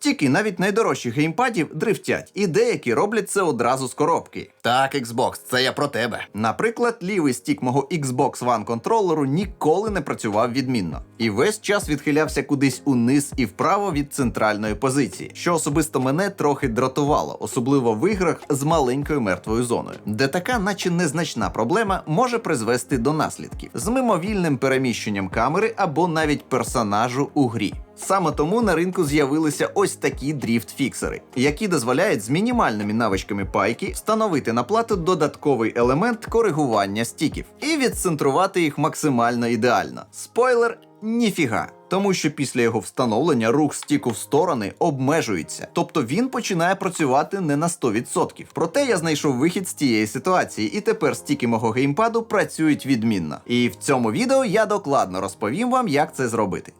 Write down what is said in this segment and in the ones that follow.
Стіки навіть найдорожчих геймпадів дрифтять, і деякі роблять це одразу з коробки. Так, Xbox, це я про тебе. Наприклад, лівий стік мого Xbox One контролеру ніколи не працював відмінно і весь час відхилявся кудись униз і вправо від центральної позиції, що особисто мене трохи дратувало, особливо в іграх з маленькою мертвою зоною, де така, наче незначна проблема, може призвести до наслідків з мимовільним переміщенням камери або навіть персонажу у грі. Саме тому на ринку з'явилися ось такі дріфт-фіксери, які дозволяють з мінімальними навичками пайки встановити на плату додатковий елемент коригування стіків і відцентрувати їх максимально ідеально. Спойлер ніфіга. Тому що після його встановлення рух стіку в сторони обмежується, тобто він починає працювати не на 100%. Проте я знайшов вихід з тієї ситуації, і тепер стіки мого геймпаду працюють відмінно. І в цьому відео я докладно розповім вам, як це зробити.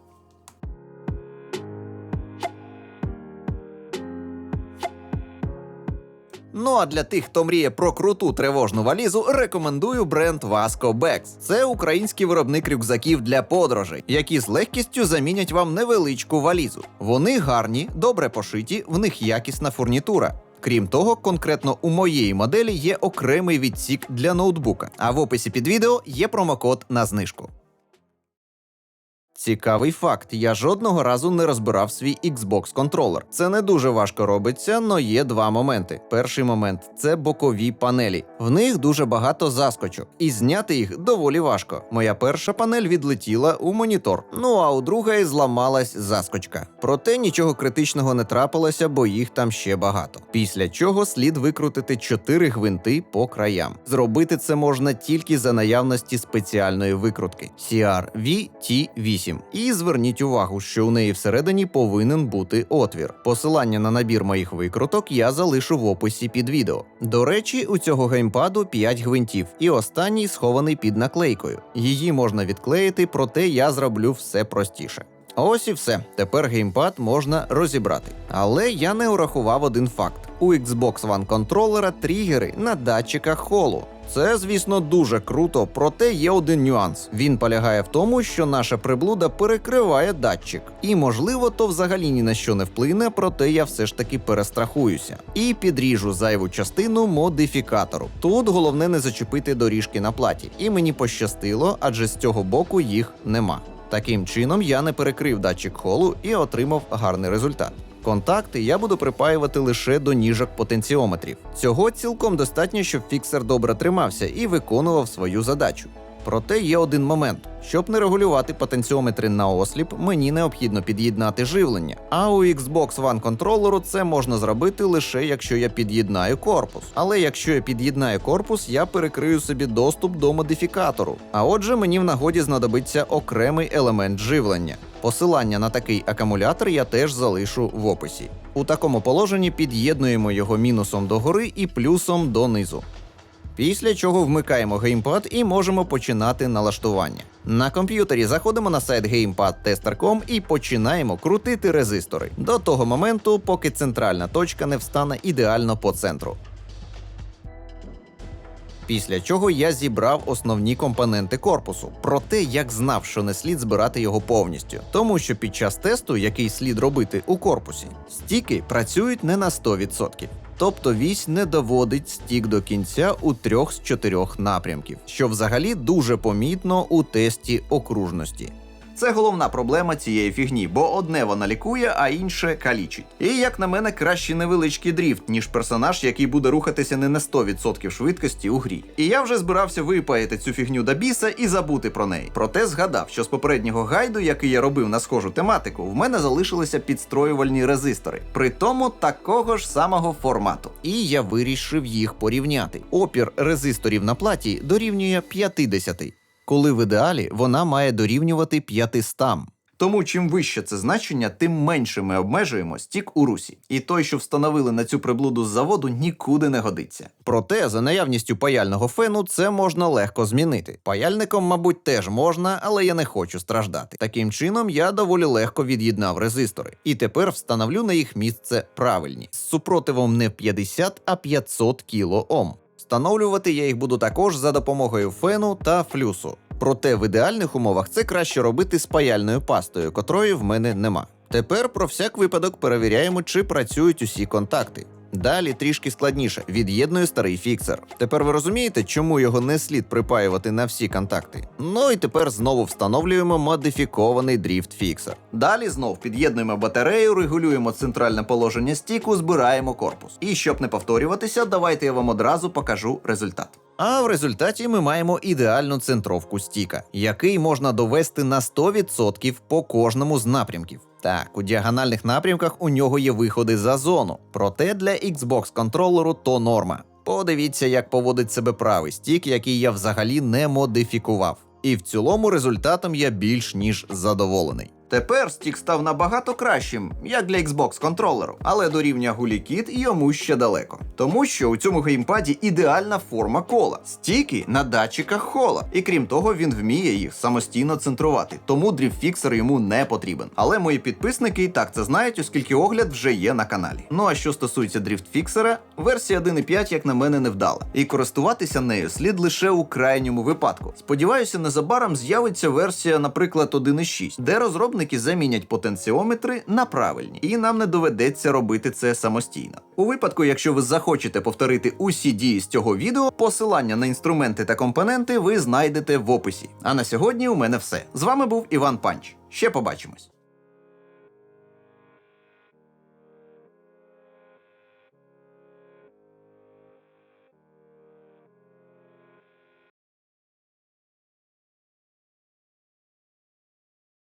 Ну а для тих, хто мріє про круту тривожну валізу, рекомендую бренд Vasco Bags. Це український виробник рюкзаків для подорожей, які з легкістю замінять вам невеличку валізу. Вони гарні, добре пошиті, в них якісна фурнітура. Крім того, конкретно у моєї моделі є окремий відсік для ноутбука, а в описі під відео є промокод на знижку. Цікавий факт: я жодного разу не розбирав свій Xbox контролер. Це не дуже важко робиться, але є два моменти. Перший момент це бокові панелі. В них дуже багато заскочок, і зняти їх доволі важко. Моя перша панель відлетіла у монітор. Ну а у другої зламалась заскочка. Проте нічого критичного не трапилося, бо їх там ще багато. Після чого слід викрутити чотири гвинти по краям. Зробити це можна тільки за наявності спеціальної викрутки crvt 8 8. І зверніть увагу, що у неї всередині повинен бути отвір. Посилання на набір моїх викруток я залишу в описі під відео. До речі, у цього геймпаду 5 гвинтів, і останній схований під наклейкою. Її можна відклеїти, проте я зроблю все простіше. Ось і все. Тепер геймпад можна розібрати. Але я не урахував один факт: у Xbox One контролера тригери на датчиках холу. Це, звісно, дуже круто, проте є один нюанс. Він полягає в тому, що наша приблуда перекриває датчик. І, можливо, то взагалі ні на що не вплине, проте я все ж таки перестрахуюся. І підріжу зайву частину модифікатору. Тут головне не зачепити доріжки на платі. І мені пощастило, адже з цього боку їх нема. Таким чином я не перекрив датчик холу і отримав гарний результат. Контакти я буду припаювати лише до ніжок потенціометрів. Цього цілком достатньо, щоб фіксер добре тримався і виконував свою задачу. Проте є один момент: щоб не регулювати потенціометри на осліп, мені необхідно під'єднати живлення. А у Xbox One контролеру це можна зробити лише якщо я під'єднаю корпус. Але якщо я під'єднаю корпус, я перекрию собі доступ до модифікатору. А отже, мені в нагоді знадобиться окремий елемент живлення. Посилання на такий акумулятор я теж залишу в описі. У такому положенні під'єднуємо його мінусом догори і плюсом донизу. Після чого вмикаємо геймпад і можемо починати налаштування. На комп'ютері заходимо на сайт gamepad.tester.com і починаємо крутити резистори до того моменту, поки центральна точка не встане ідеально по центру. Після чого я зібрав основні компоненти корпусу, проте як знав, що не слід збирати його повністю, тому що під час тесту, який слід робити у корпусі, стіки працюють не на 100%. Тобто вісь не доводить стік до кінця у трьох з чотирьох напрямків, що взагалі дуже помітно у тесті окружності. Це головна проблема цієї фігні, бо одне вона лікує, а інше калічить. І як на мене, краще невеличкий дріфт, ніж персонаж, який буде рухатися не на 100% швидкості у грі. І я вже збирався випаяти цю фігню до біса і забути про неї. Проте згадав, що з попереднього гайду, який я робив на схожу тематику, в мене залишилися підстроювальні резистори, при тому такого ж самого формату. І я вирішив їх порівняти. Опір резисторів на платі дорівнює 50 коли в ідеалі вона має дорівнювати 500. Тому чим вище це значення, тим менше ми обмежуємо стік у русі. І той, що встановили на цю приблуду з заводу, нікуди не годиться. Проте, за наявністю паяльного фену, це можна легко змінити. Паяльником, мабуть, теж можна, але я не хочу страждати. Таким чином, я доволі легко від'єднав резистори. І тепер встановлю на їх місце правильні з супротивом не 50, а 500 кОм. Встановлювати я їх буду також за допомогою фену та флюсу. Проте в ідеальних умовах це краще робити з паяльною пастою, котрої в мене нема. Тепер про всяк випадок перевіряємо, чи працюють усі контакти. Далі трішки складніше. Від'єдную старий фіксер. Тепер ви розумієте, чому його не слід припаювати на всі контакти. Ну і тепер знову встановлюємо модифікований дріфт фіксер. Далі знов під'єднуємо батарею, регулюємо центральне положення стіку, збираємо корпус. І щоб не повторюватися, давайте я вам одразу покажу результат. А в результаті ми маємо ідеальну центровку стіка, який можна довести на 100% по кожному з напрямків. Так, у діагональних напрямках у нього є виходи за зону, проте для Xbox контролеру то норма. Подивіться, як поводить себе правий стік, який я взагалі не модифікував. І в цілому результатом я більш ніж задоволений. Тепер стік став набагато кращим, як для Xbox контролеру, але до рівня гулікіт йому ще далеко. Тому що у цьому геймпаді ідеальна форма кола, стіки на датчиках хола. І крім того, він вміє їх самостійно центрувати, тому дріфтфіксер йому не потрібен. Але мої підписники і так це знають, оскільки огляд вже є на каналі. Ну а що стосується дріфтфіксера, версія 1.5, як на мене, не вдала. І користуватися нею слід лише у крайньому випадку. Сподіваюся, незабаром з'явиться версія, наприклад, 1.6, де розробники замінять потенціометри на правильні, і нам не доведеться робити це самостійно. У випадку, якщо ви захочете повторити усі дії з цього відео, посилання на інструменти та компоненти ви знайдете в описі. А на сьогодні у мене все. З вами був Іван Панч. Ще побачимось.